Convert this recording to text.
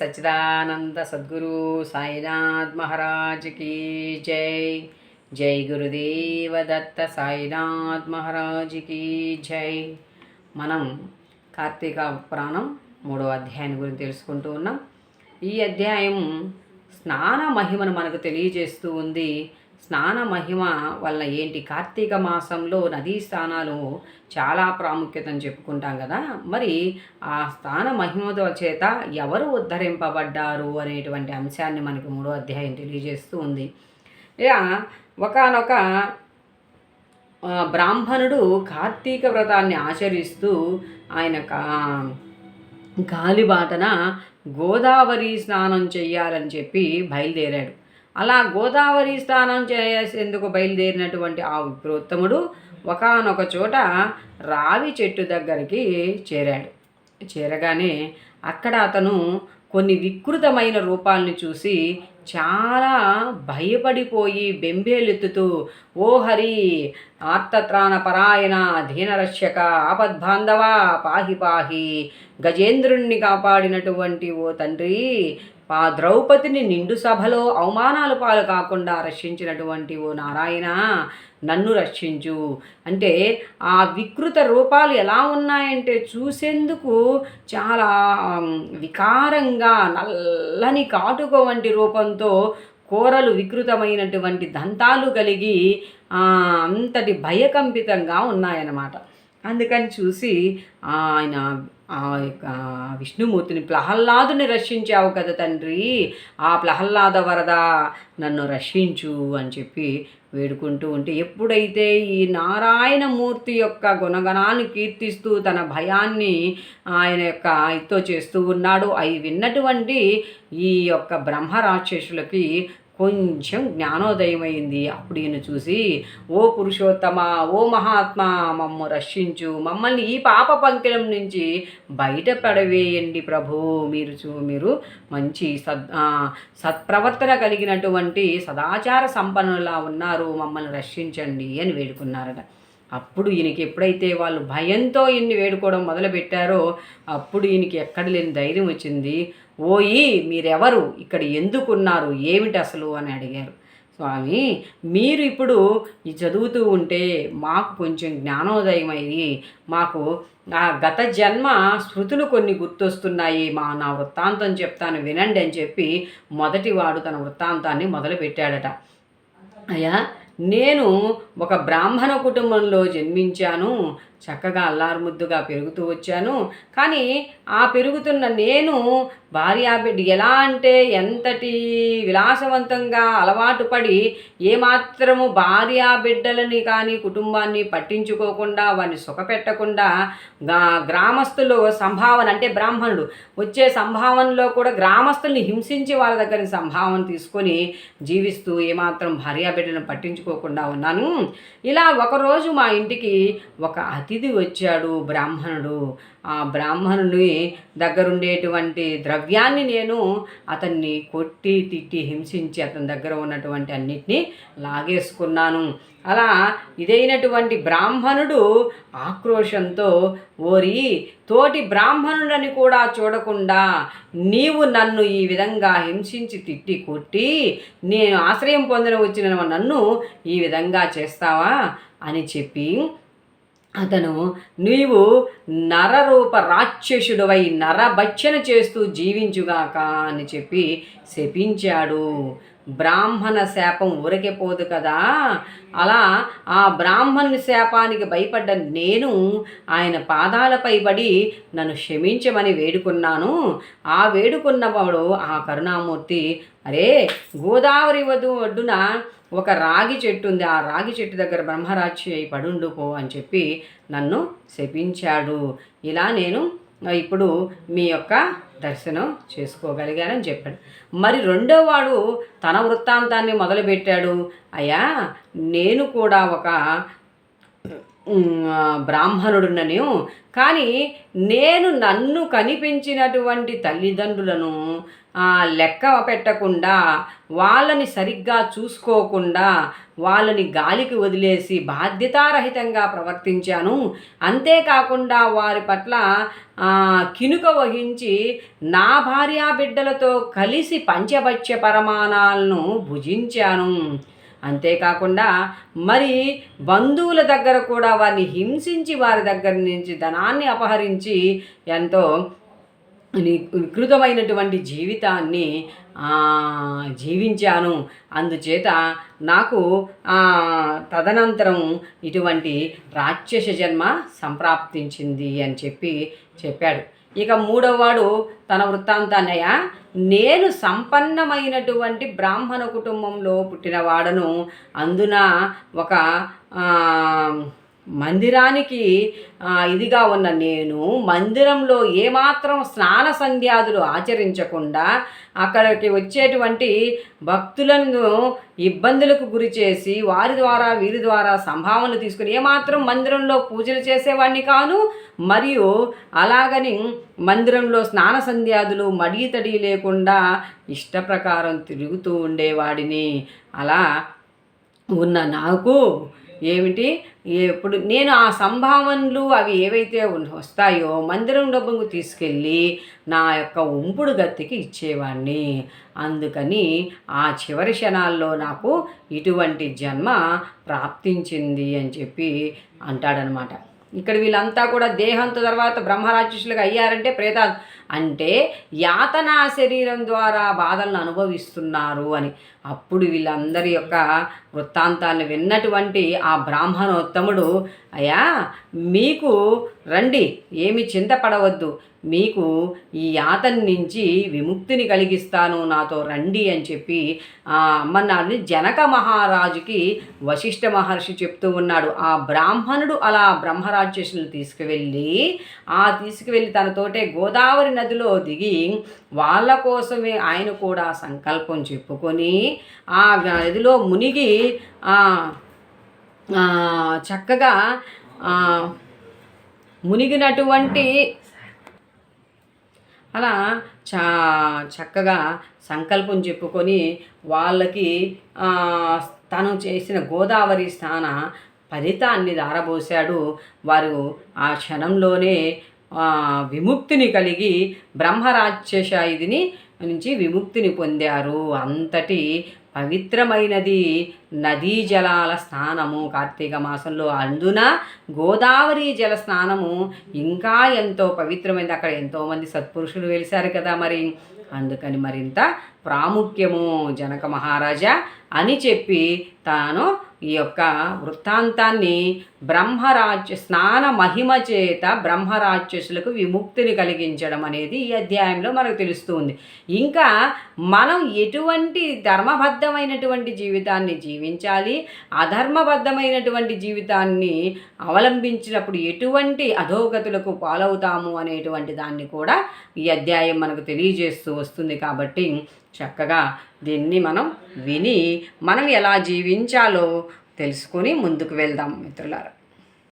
సచ్చిదానంద సద్గురు సాయినాథ్ మహారాజ్ కీ జై. జై గురుదేవ దత్త సాయినాథ్ మహారాజ్ కీ జై. మనం కార్తీక పురాణం మూడో అధ్యాయం గురించి తెలుసుకుంటూ ఉన్నాం. ఈ అధ్యాయం స్నాన మహిమను మనకు తెలియజేస్తూ ఉంది. స్నాన మహిమ వల్ల ఏంటి? కార్తీక మాసంలో నదీ స్నానాలు చాలా ప్రాముఖ్యతను చెప్పుకుంటాం కదా. మరి ఆ స్నాన మహిమతో చేత ఎవరు ఉద్ధరింపబడ్డారు అనేటువంటి అంశాన్ని మనకి మూడో అధ్యాయం తెలియజేస్తూ ఉంది. ఇలా ఒకనొక బ్రాహ్మణుడు కార్తీక వ్రతాన్ని ఆచరిస్తూ ఆయన గాలిబాటన గోదావరి స్నానం చెయ్యాలని చెప్పి బయలుదేరాడు. అలా గోదావరి స్నానం చేసేందుకు బయలుదేరినటువంటి ఆ విప్రోత్తముడు ఒకనొక చోట రావి చెట్టు దగ్గరికి చేరాడు. చేరగానే అక్కడ అతను కొన్ని వికృతమైన రూపాలను చూసి చాలా భయపడిపోయి బెంబేలెత్తుతూ ఓ హరి ఆర్తత్రాణ పరాయణ దీనరక్షక ఆపద్బాంధవా పాహి పాహి గజేంద్రుణ్ణి కాపాడినటువంటి ఓ తండ్రి ఆ ద్రౌపదిని నిండు సభలో అవమానాలు పాలు కాకుండా రక్షించినటువంటి ఓ నారాయణ నన్ను రక్షించు. అంటే ఆ వికృత రూపాలు ఎలా ఉన్నాయంటే చూసేందుకు చాలా వికారంగా నల్లని కాటుక వంటి రూపంతో కూరలు వికృతమైనటువంటి దంతాలు కలిగి అంతటి భయకంపితంగా ఉన్నాయన్నమాట. అందుకని చూసి ఆయన ఆ యొక్క విష్ణుమూర్తిని ప్రహ్లాదుని రక్షించావు కదా తండ్రి. ఆ ప్రహ్లాద వరద నన్ను రక్షించు అని చెప్పి వేడుకుంటూ ఉంటే ఎప్పుడైతే ఈ నారాయణమూర్తి యొక్క గుణగణాన్ని కీర్తిస్తూ తన భయాన్ని ఆయన యొక్క ఇతో చేస్తూ ఉన్నాడు అవి విన్నటువంటి ఈ యొక్క బ్రహ్మరాక్షసులకి కొంచెం జ్ఞానోదయమైంది. అప్పుడు ఈయన చూసి ఓ పురుషోత్తమ ఓ మహాత్మా మమ్మ రక్షించు. మమ్మల్ని ఈ పాప పంకిలం నుంచి బయటపడవేయండి ప్రభు. మీరు చూ మీరు మంచి సద్ సత్ప్రవర్తన కలిగినటువంటి సదాచార సంపన్నులా ఉన్నారు. మమ్మల్ని రక్షించండి అని వేడుకున్నారట. అప్పుడు ఈయనకి ఎప్పుడైతే వాళ్ళు భయంతో ఈయన్ని వేడుకోవడం మొదలుపెట్టారో అప్పుడు ఈయనకి ఎక్కడ లేని ధైర్యం వచ్చింది. ఓయి మీరెవరు? ఇక్కడ ఎందుకున్నారు? ఏమిటి అసలు? అని అడిగారు. స్వామి మీరు ఇప్పుడు ఈ చదువుతూ ఉంటే మాకు కొంచెం జ్ఞానోదయం అయ్యి మాకు ఆ గత జన్మ శృతులు కొన్ని గుర్తొస్తున్నాయి. మా నా వృత్తాంతం చెప్తాను వినండి అని చెప్పి మొదటివాడు తన వృత్తాంతాన్ని మొదలుపెట్టాడట. అయ్యా నేను ఒక బ్రాహ్మణ కుటుంబంలో జన్మించాను. చక్కగా అల్లారుముద్దుగా పెరుగుతూ వచ్చాను. కానీ ఆ పెరుగుతున్న నేను భార్యాబిడ్డ ఎలా అంటే ఎంతటి విలాసవంతంగా అలవాటు పడి ఏమాత్రము భార్యాబిడ్డలని కానీ కుటుంబాన్ని పట్టించుకోకుండా వారిని సుఖపెట్టకుండా గ్రామస్తులు సంభావన అంటే బ్రాహ్మణుడు వచ్చే సంభావనలో కూడా గ్రామస్తుల్ని హింసించి వాళ్ళ దగ్గర సంభావన తీసుకొని జీవిస్తూ ఏమాత్రం భార్యాబిడ్డలను మర్చిపోకుండా ఉన్నాను. ఇలా ఒకరోజు మా ఇంటికి ఒక అతిథి వచ్చాడు బ్రాహ్మణుడు. ఆ బ్రాహ్మణుని దగ్గరుండేటువంటి ద్రవ్యాన్ని నేను అతన్ని కొట్టి తిట్టి హింసించి అతని దగ్గర ఉన్నటువంటి అన్నిటినీ లాగేసుకున్నాను. అలా ఇదైనటువంటి బ్రాహ్మణుడు ఆక్రోషంతో ఓరి తోటి బ్రాహ్మణుడని కూడా చూడకుండా నీవు నన్ను ఈ విధంగా హింసించి తిట్టి కొట్టి నేను ఆశ్రయం పొందిన వచ్చిన నన్ను ఈ విధంగా చేస్తావా? అని చెప్పి అతను నీవు నరరూప రాక్షసుడువై నరభక్షణ చేస్తూ జీవించుగాక అని చెప్పి శపించాడు. బ్రాహ్మణ శాపం ఊరకే పోదు కదా. అలా ఆ బ్రాహ్మణుని శాపానికి భయపడ్డ నేను ఆయన పాదాలపై పడి నన్ను క్షమించమని వేడుకున్నాను. ఆ వేడుకున్నవాడు ఆ కరుణామూర్తి అరే గోదావరి వధు ఒడ్డున ఒక రాగి చెట్టు ఉంది. ఆ రాగి చెట్టు దగ్గర బ్రహ్మరాక్షి అయి పడుండు పో అని చెప్పి నన్ను శపించాడు. ఇలా నేను ఇప్పుడు మీ యొక్క దర్శనం చేసుకోగలిగానని చెప్పాడు. మరి రెండో వాడు తన వృత్తాంతాన్ని మొదలుపెట్టాడు. అయ్యా నేను కూడా ఒక బ్రాహ్మణుడునను కానీ నేను నన్ను కనిపించినటువంటి తల్లిదండ్రులను లెక్క పెట్టకుండా వాళ్ళని సరిగ్గా చూసుకోకుండా వాళ్ళని గాలికి వదిలేసి బాధ్యతారహితంగా ప్రవర్తించాను. అంతేకాకుండా వారి పట్ల కినుక వహించి నా భార్యా బిడ్డలతో కలిసి పంచభక్ష్య పరమాణాలను భుజించాను. అంతేకాకుండా మరి బంధువుల దగ్గర కూడా వారిని హింసించి వారి దగ్గర నుంచి ధనాన్ని అపహరించి ఎంతో వికృతమైనటువంటి జీవితాన్ని జీవించాను. అందుచేత నాకు తదనంతరం ఇటువంటి రాక్షస జన్మ సంప్రాప్తించింది అని చెప్పి చెప్పాడు. ఇక మూడవవాడు తన వృత్తాంతాన్నయ్య. నేను సంపన్నమైనటువంటి బ్రాహ్మణ కుటుంబంలో పుట్టినవాడను అందున ఒక మందిరానికి ఇదిగా ఉన్న నేను మందిరంలో ఏమాత్రం స్నాన సంధ్యాదులు ఆచరించకుండా అక్కడికి వచ్చేటువంటి భక్తులను ఇబ్బందులకు గురి చేసి వారి ద్వారా వీరి ద్వారా సంభావనలు తీసుకుని ఏమాత్రం మందిరంలో పూజలు చేసేవాడిని కాను. మరియు అలాగని మందిరంలో స్నాన సంధ్యాదులు మడి తడి లేకుండా ఇష్ట ప్రకారం తిరుగుతూ ఉండేవాడిని. అలా ఉన్న నాకు ఏమిటి? ఎప్పుడు నేను ఆ సంభావనలు అవి ఏవైతే వస్తాయో మందిరం డబ్బుకు తీసుకెళ్ళి నా యొక్క ఉంపుడు గత్తికి ఇచ్చేవాడిని అందుకని ఆ చివరి క్షణాల్లో నాకు ఇటువంటి జన్మ ప్రాప్తించింది అని చెప్పి అంటాడనమాట. ఇక్కడ వీళ్ళంతా కూడా దేహంతో తర్వాత బ్రహ్మరాక్షసులుగా అయ్యారంటే ప్రేత అంటే యాతనా శరీరం ద్వారా బాధలను అనుభవిస్తున్నారు అని. అప్పుడు వీళ్ళందరి యొక్క వృత్తాంతాలను విన్నటువంటి ఆ బ్రాహ్మణోత్తముడు అయ్యా మీకు రండి ఏమి చింతపడవద్దు. మీకు ఈ యాతన నుంచి విముక్తిని కలిగిస్తాను నాతో రండి అని చెప్పి ఆ అమ్మన్నాడిని జనక మహారాజుకి వశిష్ఠ మహర్షి చెప్తూ ఉన్నాడు. ఆ బ్రాహ్మణుడు అలా బ్రహ్మరాక్షసులు తీసుకువెళ్ళి ఆ తీసుకువెళ్ళి తనతోటే గోదావరి నదిలో దిగి వాళ్ళ కోసమే ఆయన కూడా సంకల్పం చెప్పుకొని ఆ నదిలో మునిగి చక్కగా మునిగినటువంటి అలా చా చక్కగా సంకల్పం చెప్పుకొని వాళ్ళకి తను చేసిన గోదావరి స్నాన ఫలితాన్ని దారబోశాడు వారు ఆ క్షణంలోనే విముక్తిని కలిగి బ్రహ్మరాక్షసాయుధిని నుంచి విముక్తిని పొందారు. అంతటి పవిత్రమైనది నదీ జలాల స్నానము. కార్తీక మాసంలో అందున గోదావరి జల స్నానము ఇంకా ఎంతో పవిత్రమైనది అక్కడ ఎంతోమంది సత్పురుషులు వెలిశారు కదా మరి. అందుకని మరింత ప్రాముఖ్యము జనక మహారాజా అని చెప్పి తాను ఈ యొక్క వృత్తాంతాన్ని బ్రహ్మరాజ్య స్నాన మహిమ చేత బ్రహ్మరాక్షసులకు విముక్తిని కలిగించడం అనేది ఈ అధ్యాయంలో మనకు తెలుస్తుంది. ఇంకా మనం ఎటువంటి ధర్మబద్ధమైనటువంటి జీవితాన్ని జీవించాలి అధర్మబద్ధమైనటువంటి జీవితాన్ని అవలంబించినప్పుడు ఎటువంటి అధోగతులకు పాలవుతాము అనేటువంటి దాన్ని కూడా ఈ అధ్యాయం మనకు తెలియజేస్తూ వస్తుంది కాబట్టి చక్కగా దీన్ని మనం విని మనం ఎలా జీవించాలో తెలుసుకొని ముందుకు వెళ్దాం మిత్రులారా.